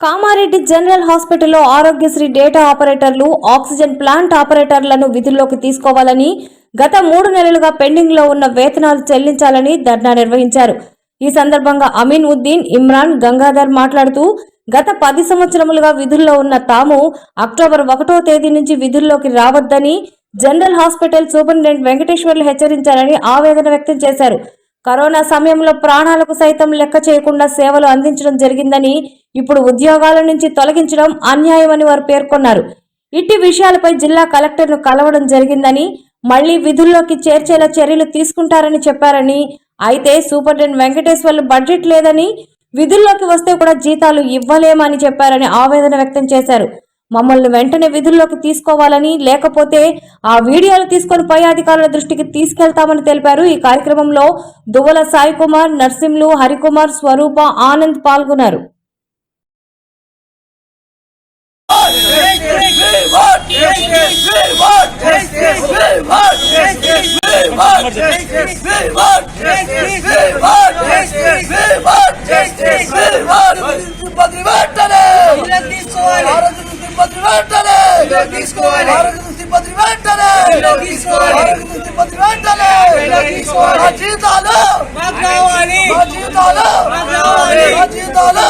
Kamareddy general హాస్పిటల్లో Aarogyasri data ఆపరేటర్లు oxygen plant ఆపరేటర్లను విధుల్లోకి తీసుకోవాలని గత మూడు నెలలుగా పెండింగ్లో ఉన్న వేతనాలు చెల్లించాలని ధర్నా నిర్వహించారు. ఈ సందర్భంగా అమీన్ ఉద్దీన్ ఇమ్రాన్ గంగాధర్ మాట్లాడుతూ గత పది సంవత్సరములుగా విధుల్లో ఉన్న తాము అక్టోబర్ ఒకటో తేదీ నుంచి విధుల్లోకి రావద్దని జనరల్ హాస్పిటల్ సూపరింటెండెంట్ వెంకటేశ్వర్లు హెచ్చరించారని ఆవేదన వ్యక్తం చేశారు. కరోనా సమయంలో ప్రాణాలకు సైతం లెక్క చేయకుండా సేవలు అందించడం జరిగిందని ఇప్పుడు ఉద్యోగాల నుంచి తొలగించడం అన్యాయమని వారు పేర్కొన్నారు. ఇట్టి విషయాలపై జిల్లా కలెక్టర్ను కలవడం జరిగిందని మళ్ళీ విధుల్లోకి చేర్చేలా చర్యలు తీసుకుంటారని చెప్పారని అయితే సూపరింటెండెంట్ వెంకటేశ్వర్లు బడ్జెట్ లేదని విధుల్లోకి వస్తే కూడా జీతాలు ఇవ్వలేమని చెప్పారని ఆవేదన వ్యక్తం చేశారు. మమ్మల్ని వెంటనే విధుల్లోకి తీసుకోవాలని లేకపోతే ఆ వీడియోలు తీసుకొని పై అధికారుల దృష్టికి తీసుకెళ్తామని తెలిపారు. ఈ కార్యక్రమంలో దువ్వల సాయి కుమార్ నర్సింలు హరికుమార్ స్వరూప ఆనంద్ పాల్గొన్నారు. జీతాలు మాకు కావాలి మా జీతాలు జీతాలు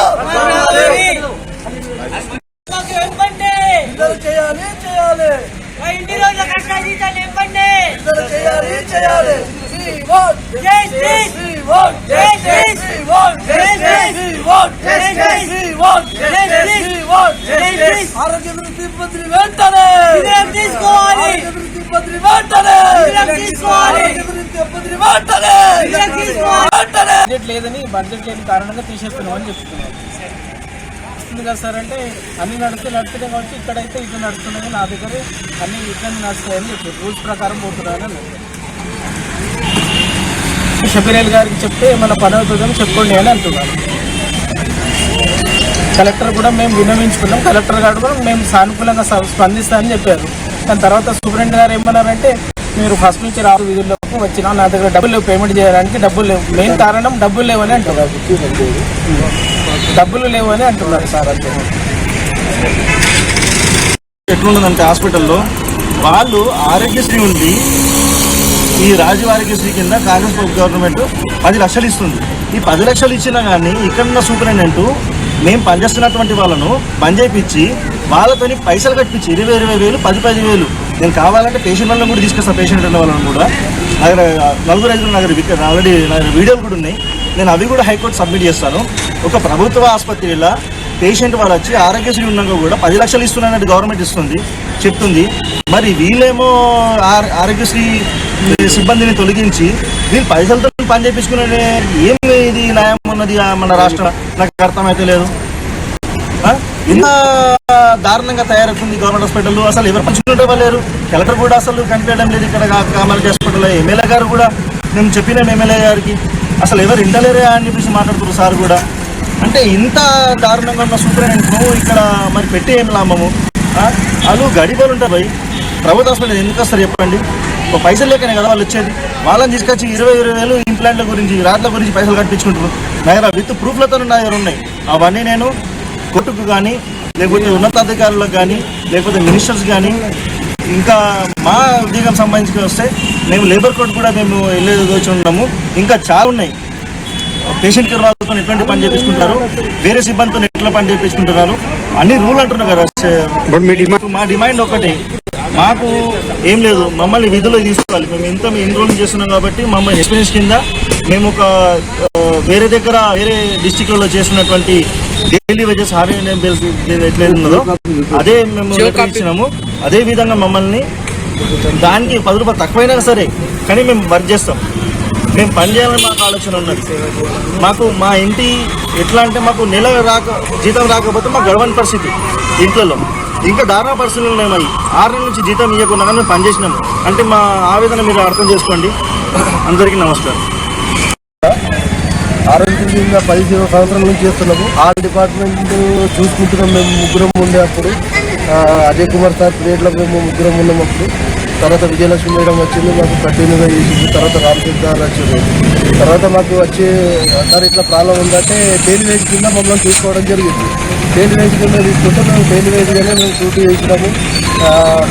ఇద్దరు చేయాలి చేయాలి. ఇన్ని రోజుల కష్ట జీతాలు ఇవ్వండి. ఇద్దరు చేయాలి చేయాలి. ఆరోగ్య మంత్రి వెంటనే. తీసుకోవాలి. మంత్రి వెంటనే. తీసుకోవాలి. మంత్రి వెంటనే. లేదని బడ్జెట్ లేని కారణంగా తీసేస్తున్నామని చెప్తున్నారు నడుస్తుంది కదా సార్ అంటే అన్ని నడిస్తే నడుస్తున్నాయి కాబట్టి ఇక్కడైతే ఇట్లా నడుస్తున్నాయి నా దగ్గర అన్ని ఇట్లనే నడుస్తాయని చెప్పి రూల్స్ ప్రకారం పోతున్నాను అన్నారు. గారికి చెప్తే ఏమైనా పని అవుతుందని చెప్పుకోండి అని అంటున్నారు. కలెక్టర్ కూడా మేము విన్నవించుకున్నాం. కలెక్టర్ గారు కూడా మేము సానుకూలంగా స్పందిస్తామని చెప్పారు. దాని తర్వాత సూపరింటెండెంట్ గారు ఏమన్నారంటే మీరు ఫస్ట్ నుంచి రావు విధుల్లోకి వచ్చినా నా దగ్గర డబ్బులు లేవు పేమెంట్ చేయడానికి డబ్బులు లేవు. మెయిన్ కారణం డబ్బులు లేవని అంటారు డబ్బులు లేవని అంటున్నారు సార్ అంతే. ఎట్లుంటుందంటే హాస్పిటల్లో వాళ్ళు ఆరోగ్యశ్రీ ఉంది ఈ రాజు ఆరోగ్యశ్రీ కింద కాంగ్రెస్ గవర్నమెంట్ పది లక్షలు ఇస్తుంది. ఈ పది లక్షలు ఇచ్చినా కానీ ఇక్కడున్న సూపరింటెండెంట్ మేము పనిచేస్తున్నటువంటి వాళ్ళను బంద్ చేయించి వాళ్ళతోని పైసలు కట్టించి ఇరవై ఇరవై వేలు పది పది వేలు. నేను కావాలంటే పేషెంట్ వాళ్ళని కూడా తీసుకొస్తాను పేషెంట్ ఉన్న వాళ్ళని కూడా. నలుగురు ఐదుగురు నా ఆల్రెడీ వీడియోలు కూడా ఉన్నాయి. నేను అవి కూడా హైకోర్టు సబ్మిట్ చేస్తాను. ఒక ప్రభుత్వ ఆసుపత్రిలో పేషెంట్ వాళ్ళు వచ్చి ఆరోగ్యశ్రీ ఉన్నాక కూడా పది లక్షలు ఇస్తున్నట్టు గవర్నమెంట్ ఇస్తుంది చెప్తుంది. మరి వీళ్ళేమో ఆరోగ్యశ్రీ సిబ్బందిని తొలగించి వీళ్ళు పైసలతో పని చేయించుకునే ఏం ఇది న్యాయం ఉన్నది మన రాష్ట్రం? నాకు అర్థమైతే లేదు. ఇంత దారుణంగా తయారవుతుంది గవర్నమెంట్ హాస్పిటల్ అసలు ఎవరు పంచుకుంటే లేరు. కలెక్టర్ కూడా అసలు కనిపించడం లేదు ఇక్కడ కామారెడ్డి హాస్పిటల్ ఎమ్మెల్యే గారు కూడా మేము చెప్పినాం ఎమ్మెల్యే గారికి అసలు ఎవరు ఇంటలేరే అని చెప్పేసి మాట్లాడుతున్నారు సార్ కూడా. అంటే ఇంత దారుణంగా ఉన్న సూపరింటెండెంట్ ఇక్కడ మరి పెట్టి ఏం లాభము? వాళ్ళు గడిపలు ఉంటారు భయ్. ప్రభుత్వ హాస్పిటల్ ఎందుకు వస్తారు చెప్పండి? ఒక పైసలు లేకనే కదా వాళ్ళు వచ్చేది. వాళ్ళని తీసుకొచ్చి ఇరవై ఇరవై వేలు ఇంప్లాంట్ల గురించి రాట్ల గురించి పైసలు కట్టించుకుంటారు. నా దగ్గర విత్ ప్రూఫ్లతో నా దగ్గర ఉన్నాయి. అవన్నీ నేను కొట్టుకు కానీ లేకపోతే ఉన్నతాధికారులకు కానీ లేకపోతే మినిస్టర్స్ కానీ ఇంకా మా ఉద్యోగం సంబంధించి వస్తే మేము లేబర్ కోర్టు కూడా మేము వెళ్ళేది వచ్చి ఉన్నాము. ఇంకా చాలా ఉన్నాయి. పేషెంట్ కేర్ వాళ్ళతో ఎట్లాంటి పని చేపించుకుంటారు? వేరే సిబ్బందితో ఎట్లా పని చేపించుకుంటున్నారు? అన్ని రూల్ అంటున్నారు కదా మా డిమాండ్ ఒకటే. మాకు ఏం లేదు. మమ్మల్ని విధులు తీసుకోవాలి. మేము ఇంత ఎన్ని రోజులు చేస్తున్నాం కాబట్టి మమ్మల్ని ఎక్స్పీరియన్స్ కింద మేము ఒక వేరే దగ్గర వేరే డిస్టిక్లలో చేస్తున్నటువంటి డైలీ వేజెస్ బిల్స్ ఎట్లయితే ఉన్నదో అదే మేము ఇచ్చినాము. అదే విధంగా మమ్మల్ని దానికి పది రూపాయలు తక్కువైనా సరే కానీ మేము వర్క్ చేస్తాం. మేము పని చేయాలని మాకు ఆలోచన ఉన్నది. మాకు మా ఇంటి ఎట్లా అంటే మాకు నెల రాక జీతం రాకపోతే మాకు గడవని పరిస్థితి ఇంట్లో ఇంకా దారుణ పరిస్థితులు ఉన్నాయి మరి. ఆరు నెలల నుంచి జీతం ఇవ్వకుండా కానీ మేము పని చేసినాము. అంటే మా ఆవేదన మీరు అర్థం చేసుకోండి. అందరికీ నమస్కారం. ఆరోగ్యంగా పది సంవత్సరాల నుంచి చేస్తున్నాము. ఆ డిపార్ట్మెంట్ చూసుకుంటున్నాం మేము ముగ్గురం ఉండే అప్పుడు. అజయ్ కుమార్ సార్ పీరియడ్లో మేము ముగ్గురం ఉన్నాం అప్పుడు. తర్వాత విజయలక్ష్మి మేడం వచ్చింది మాకు కంటిన్యూగా చేసింది తర్వాత రామచంద్ర గారు వచ్చింది. తర్వాత మాకు వచ్చి సార్ ఇట్లా ప్రాబ్లం ఉందంటే డైలీ వేజ్ కింద మమ్మల్ని తీసుకోవడం జరిగింది. డైలీ వేజ్ కింద తీసుకుంటే మేము డైలీ వేజ్గానే మేము డ్యూటీ చేసినాము.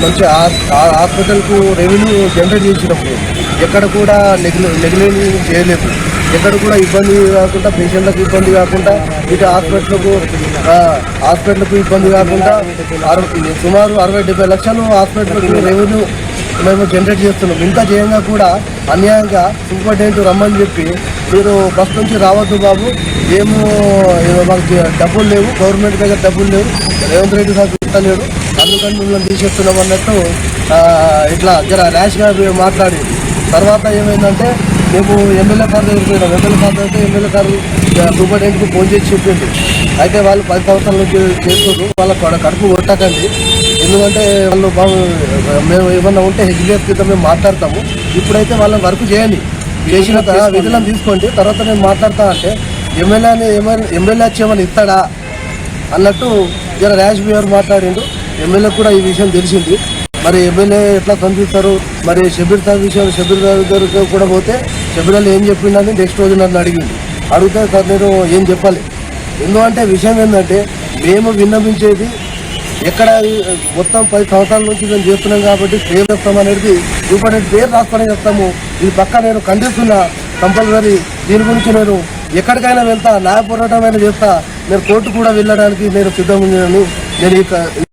మంచి ఆ- హాస్పిటల్కు రెవెన్యూ జనరేట్ చేసినప్పుడు ఎక్కడ కూడా నెగ్లె చేయలేదు. ఎక్కడ కూడా ఇబ్బంది కాకుండా పేషెంట్లకు ఇబ్బంది కాకుండా ఇటు హాస్పిటల్కు హాస్పిటల్కు ఇబ్బంది కాకుండా అరవై సుమారు అరవై డెబ్బై లక్షలు హాస్పిటల్కు రెవెన్యూ మేము జనరేట్ చేస్తున్నాం. ఇంత చేయంగా కూడా అన్యాయంగా ఇంపార్టెంట్ రమ్మని చెప్పి మీరు బస్ నుంచి రావద్దు బాబు. ఏమో మాకు డబ్బులు లేవు. గవర్నమెంట్ దగ్గర డబ్బులు లేవు. రేవంత్ రెడ్డి సార్ ఇస్తలేడు అందుకని మిమ్మల్ని తీసేస్తున్నాం అన్నట్టు ఇట్లా జర ర్యాష్గా మాట్లాడి. తర్వాత ఏమైందంటే మేము ఎమ్మెల్యే కారు దగ్గరికి ఎమ్మెల్యే కారు అయితే ఎమ్మెల్యే కారు సూపరింటెండెంట్కి ఫోన్ చేసి చెప్పింది అయితే వాళ్ళు పది సంవత్సరాల నుంచి చేస్తున్నారు వాళ్ళ కడుపు కొట్టకండి. ఎందుకంటే వాళ్ళు బాగు మేము ఏమన్నా ఉంటే హెచ్డిఎఫ్ కింద మేము మాట్లాడతాము. ఇప్పుడైతే వాళ్ళని వర్క్ చేయండి. చేసిన తర్వాత విధులను తీసుకోండి. తర్వాత నేను మాట్లాడతా అంటే ఎమ్మెల్యేని ఎమ్మెల్యే ఎమ్మెల్యే వచ్చి ఏమైనా ఇస్తాడా అన్నట్టు జర ర్యాష్ బిహేవర్ మాట్లాడిండు. ఎమ్మెల్యే కూడా ఈ విషయం తెలిసింది. మరి ఎమ్మెల్యే ఎట్లా స్పందిస్తారు? మరి షబీర్ సార్ విషయం షబీర్ సార్ కూడా పోతే షబీర్ ఏం చెప్పిండని నెక్స్ట్ రోజు నన్ను అడిగింది అడిగితే సార్ నేను ఏం చెప్పాలి? ఎందుకంటే విషయం ఏంటంటే మేము విన్నవించేది ఎక్కడ మొత్తం పది సంవత్సరాల నుంచి మేము చేస్తున్నాం కాబట్టి పేరు అనేది ఇప్పుడు పేరు రాసుకొని చెప్తాము ఇది పక్క నేను ఖండిస్తున్నా కంపల్సరీ. దీని గురించి నేను ఎక్కడికైనా వెళ్తా న్యాయ పోరాటమైనా చేస్తా. నేను కోర్టు కూడా వెళ్ళడానికి నేను సిద్ధం ఉన్నాను. నేను ఈ